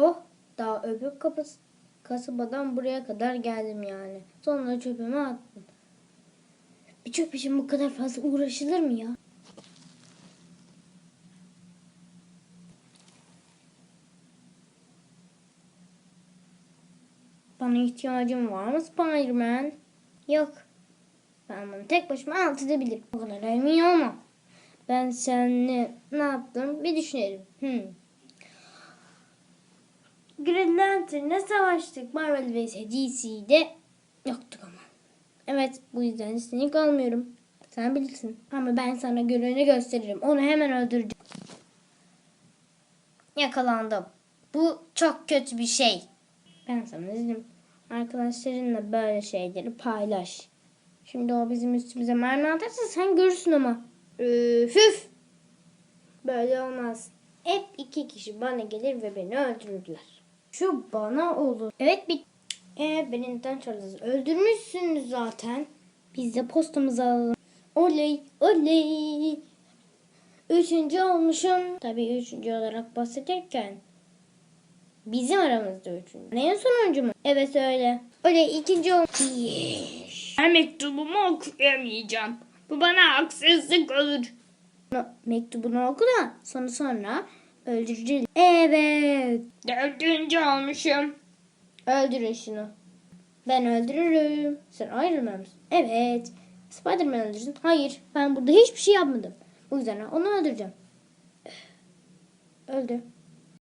Oh daha öbür kapıs kasabadan buraya kadar geldim yani. Sonra çöpümü attım. Bir çöp için bu kadar fazla uğraşılır mı ya? Bana ihtiyacın var mı Spiderman? Yok. Ben bunu tek başıma alt edebilirim. O kadar emin olma. Ben seninle ne yaptım bir düşünelim. Hmm. Green Lantern'la savaştık. Marvel vs. DC'de yoktuk ama. Evet bu yüzden seni kalmıyorum. Sen bilirsin. Ama ben sana göreni gösteririm. Onu hemen öldüreceğim. Yakalandım. Bu çok kötü bir şey. Ben sana dedim. Arkadaşlarınla böyle şeyleri paylaş. Şimdi o bizim üstümüze mermi atarsa sen görürsün ama. Üf. Böyle olmaz. Hep iki kişi bana gelir ve beni öldürürler. Şu bana olur. Evet bir... Ee, beni neden çağırdınız? Öldürmüşsünüz zaten. Biz de postamızı alalım. Oley, oley. Üçüncü olmuşum. Tabii üçüncü olarak bahsederken Bizim aramızda üçüncü. En sonuncu mu? Evet öyle. Öyle ikinci ol. Ben mektubumu okuyamayacağım. Bu bana haksızlık olur. Mektubunu oku da sonra sonra öldüreceğiz. Evet. Dördüncü olmuşum. Öldürün şunu. Ben öldürürüm. Sen ayrılmıyor musun? Evet. Spiderman öldürsün. Hayır. Ben burada hiçbir şey yapmadım. Bu yüzden onu öldüreceğim. Öldü.